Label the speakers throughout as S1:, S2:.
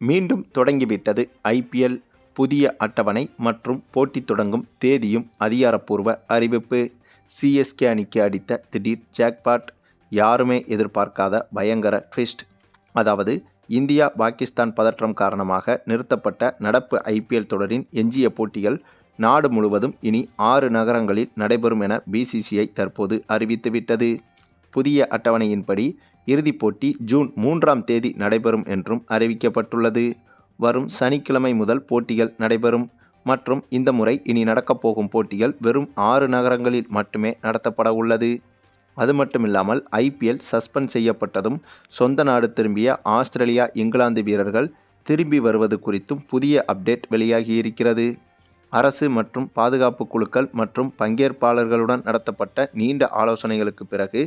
S1: மீண்டும் தொடங்கிவிட்டது ஐபிஎல் புதிய அட்டவணை மற்றும் போட்டி தொடங்கும் தேதியும் அதிகாரப்பூர்வ அறிவிப்பு. சிஎஸ்கே அணிக்கு அடித்த திடீர் ஜாக்பாட் யாருமே எதிர்பார்க்காத பயங்கர ட்விஸ்ட் அதாவது இந்தியா பாகிஸ்தான் பதற்றம் காரணமாக நிறுத்தப்பட்ட நடப்பு ஐபிஎல் தொடரின் எஞ்சிய போட்டிகள் நாடு முழுவதும் இனி ஆறு நகரங்களில் நடைபெறும் என பிசிசிஐ தற்போது அறிவித்துவிட்டது. புதிய அட்டவணையின்படி இறுதிப் போட்டி ஜூன் மூன்றாம் தேதி நடைபெறும் என்றும் அறிவிக்கப்பட்டுள்ளது. வரும் சனிக்கிழமை முதல் போட்டிகள் நடைபெறும். மற்றும் இந்த முறை இனி நடக்கப் போகும் போட்டிகள் வெறும் ஆறு நகரங்களில் மட்டுமே நடத்தப்பட உள்ளது. அது மட்டுமில்லாமல் ஐபிஎல் சஸ்பெண்ட் செய்யப்பட்டதும் சொந்த நாடு திரும்பிய ஆஸ்திரேலியா இங்கிலாந்து வீரர்கள் திரும்பி வருவது குறித்தும் புதிய அப்டேட் வெளியாகியிருக்கிறது அரசு மற்றும் பாதுகாப்பு குழுக்கள் மற்றும் பங்கேற்பாளர்களுடன் நடத்தப்பட்ட நீண்ட ஆலோசனைகளுக்கு பிறகு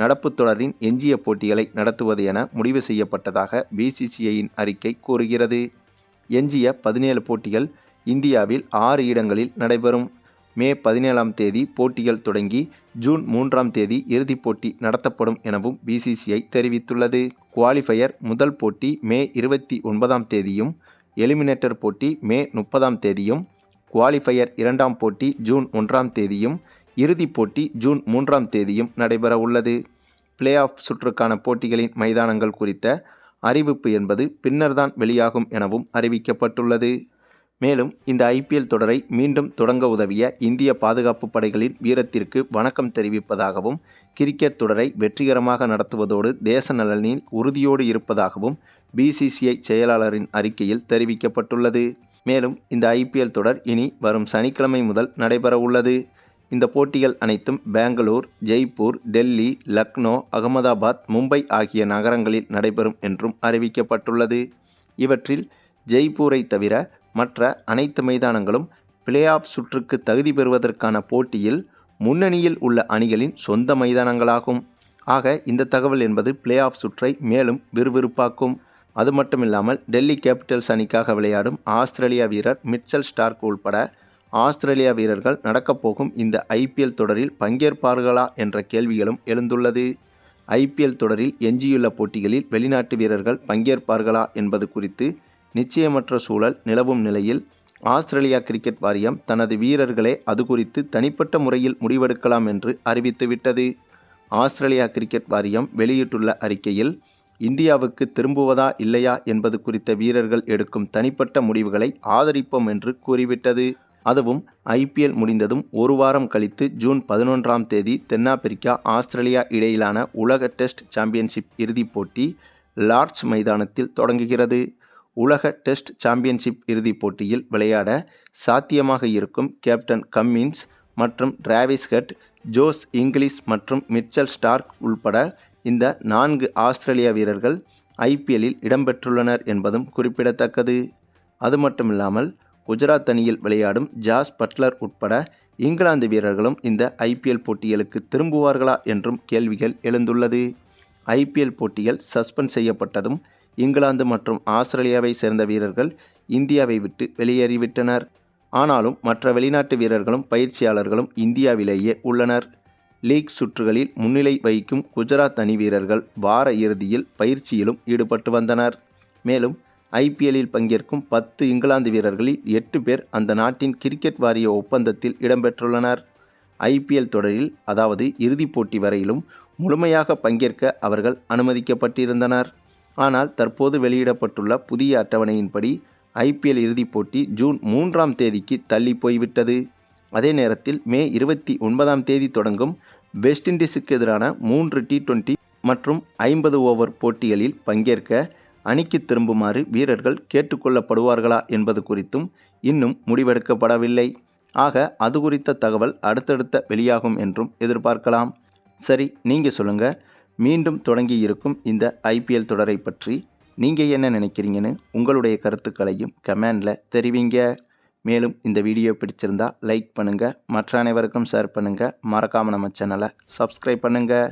S1: நடப்பு தொடரின் எஞ்சிய போட்டிகளை நடத்துவது என முடிவு செய்யப்பட்டதாக பிசிசிஐயின் அறிக்கை கூறுகிறது. எஞ்சிய பதினேழு போட்டிகள் இந்தியாவில் ஆறு இடங்களில் நடைபெறும். மே பதினேழாம் தேதி போட்டிகள் தொடங்கி ஜூன் மூன்றாம் தேதி இறுதிப் போட்டி நடத்தப்படும் எனவும் பிசிசிஐ தெரிவித்துள்ளது. குவாலிஃபயர் முதல் போட்டி மே இருபத்தி ஒன்பதாம் தேதியும் எலிமினேட்டர் போட்டி மே முப்பதாம் தேதியும் குவாலிஃபயர் இரண்டாம் போட்டி ஜூன் ஒன்றாம் தேதியும் இறுதிப் போட்டி ஜூன் மூன்றாம் தேதியும் நடைபெற உள்ளது. பிளே ஆஃப் சுற்றுக்கான போட்டிகளின் மைதானங்கள் குறித்த அறிவிப்பு என்பது பின்னர்தான் வெளியாகும் எனவும் அறிவிக்கப்பட்டுள்ளது. மேலும் இந்த ஐபிஎல் தொடரை மீண்டும் தொடங்க உதவிய இந்திய பாதுகாப்பு படைகளின் வீரத்திற்கு வணக்கம் தெரிவிப்பதாகவும் கிரிக்கெட் தொடரை வெற்றிகரமாக நடத்துவதோடு தேச நலனில் உறுதியோடு இருப்பதாகவும் பிசிசிஐ செயலாளரின் அறிக்கையில் தெரிவிக்கப்பட்டுள்ளது. மேலும் இந்த ஐபிஎல் தொடர் இனி வரும் சனிக்கிழமை முதல் நடைபெற உள்ளது. இந்த போட்டிகள் அனைத்தும் பெங்களூர் ஜெய்ப்பூர் டெல்லி லக்னோ அகமதாபாத் மும்பை ஆகிய நகரங்களில் நடைபெறும் என்றும் அறிவிக்கப்பட்டுள்ளது. இவற்றில் ஜெய்ப்பூரை தவிர மற்ற அனைத்து மைதானங்களும் பிளே ஆஃப் சுற்றுக்கு தகுதி பெறுவதற்கான போட்டியில் முன்னணியில் உள்ள அணிகளின் சொந்த மைதானங்களாகும். ஆக இந்த தகவல் என்பது பிளே ஆஃப் சுற்றை மேலும் விறுவிறுப்பாக்கும். அது மட்டுமில்லாமல் டெல்லி கேபிட்டல்ஸ் அணிக்காக விளையாடும் ஆஸ்திரேலியா வீரர் மிட்சல் ஸ்டார்க் உள்பட ஆஸ்திரேலியா வீரர்கள் நடக்கப்போகும் இந்த ஐபிஎல் தொடரில் பங்கேற்பார்களா என்ற கேள்விகளும் எழுந்துள்ளது. ஐபிஎல் தொடரில் எஞ்சியுள்ள போட்டிகளில் வெளிநாட்டு வீரர்கள் பங்கேற்பார்களா என்பது குறித்து நிச்சயமற்ற சூழல் நிலவும் நிலையில் ஆஸ்திரேலியா கிரிக்கெட் வாரியம் தனது வீரர்களே அது குறித்து தனிப்பட்ட முறையில் முடிவெடுக்கலாம் என்று அறிவித்துவிட்டது. ஆஸ்திரேலியா கிரிக்கெட் வாரியம் வெளியிட்டுள்ள அறிக்கையில் இந்தியாவுக்கு திரும்புவதா இல்லையா என்பது குறித்த வீரர்கள் எடுக்கும் தனிப்பட்ட முடிவுகளை ஆதரிப்போம் என்று கூறிவிட்டது. அதுவும் ஐபிஎல் முடிந்ததும் ஒரு வாரம் கழித்து ஜூன் பதினொன்றாம் தேதி தென்னாப்பிரிக்கா ஆஸ்திரேலியா இடையிலான உலக டெஸ்ட் சாம்பியன்ஷிப் இறுதிப் போட்டி லார்ட்ஸ் மைதானத்தில் தொடங்குகிறது. உலக டெஸ்ட் சாம்பியன்ஷிப் இறுதிப் போட்டியில் விளையாட சாத்தியமாக இருக்கும் கேப்டன் கம்மின்ஸ் மற்றும் டிராவிஸ் ஹெட் ஜோஸ் இங்கிலீஷ் மற்றும் மிச்சல் ஸ்டார்க் உள்பட இந்த நான்கு ஆஸ்திரேலிய வீரர்கள் ஐபிஎல்லில் இடம்பெற்றுள்ளனர் என்பதும் குறிப்பிடத்தக்கது. அது மட்டுமில்லாமல் குஜராத் அணியில் விளையாடும் ஜாஸ் பட்லர் உட்பட இங்கிலாந்து வீரர்களும் இந்த ஐபிஎல் போட்டிகளுக்கு திரும்புவார்களா என்றும் கேள்விகள் எழுந்துள்ளது. ஐபிஎல் போட்டிகள் சஸ்பெண்ட் செய்யப்பட்டதும் இங்கிலாந்து மற்றும் ஆஸ்திரேலியாவை சேர்ந்த வீரர்கள் இந்தியாவை விட்டு வெளியேறிவிட்டனர். ஆனாலும் மற்ற வெளிநாட்டு வீரர்களும் பயிற்சியாளர்களும் இந்தியாவிலேயே உள்ளனர். லீக் சுற்றுகளில் முன்னிலை வகிக்கும் குஜராத் அணி வீரர்கள் வார இறுதியில் பயிற்சியிலும் ஈடுபட்டு வந்தனர். மேலும் ஐபிஎல்லில் பங்கேற்கும் பத்து இங்கிலாந்து வீரர்களில் எட்டு பேர் அந்த நாட்டின் கிரிக்கெட் வாரிய ஒப்பந்தத்தில் இடம்பெற்றுள்ளனர். ஐபிஎல் தொடரில் அதாவது இறுதிப் போட்டி வரையிலும் முழுமையாக பங்கேற்க அவர்கள் அனுமதிக்கப்பட்டிருந்தனர். ஆனால் தற்போது வெளியிடப்பட்டுள்ள புதிய அட்டவணையின்படி ஐபிஎல் இறுதிப் போட்டி ஜூன் மூன்றாம் தேதிக்கு தள்ளி போய்விட்டது. அதே நேரத்தில் மே இருபத்தி ஒன்பதாம் தேதி தொடங்கும் வெஸ்ட் இண்டீஸுக்கு எதிரான மூன்று டி டுவெண்ட்டி மற்றும் ஐம்பது ஓவர் போட்டிகளில் பங்கேற்க அணிக்கு திரும்புமாறு வீரர்கள் கேட்டுக்கொள்ளப்படுவார்களா என்பது குறித்தும் இன்னும் முடிவெடுக்கப்படவில்லை. ஆக அது குறித்த தகவல் அடுத்தடுத்த வெளியாகும் என்றும் எதிர்பார்க்கலாம். சரி நீங்கள் சொல்லுங்கள் மீண்டும் தொடங்கி இருக்கும் இந்த ஐபிஎல் தொடரை பற்றி நீங்கள் என்ன நினைக்கிறீங்கன்னு உங்களுடைய கருத்துக்களையும் கமெண்டில் தெரிவிங்க. மேலும் இந்த வீடியோ பிடிச்சிருந்தா லைக் பண்ணுங்கள் மற்ற அனைவருக்கும் ஷேர் பண்ணுங்கள் மறக்காமல் நம்ம சேனலை சப்ஸ்கிரைப் பண்ணுங்கள்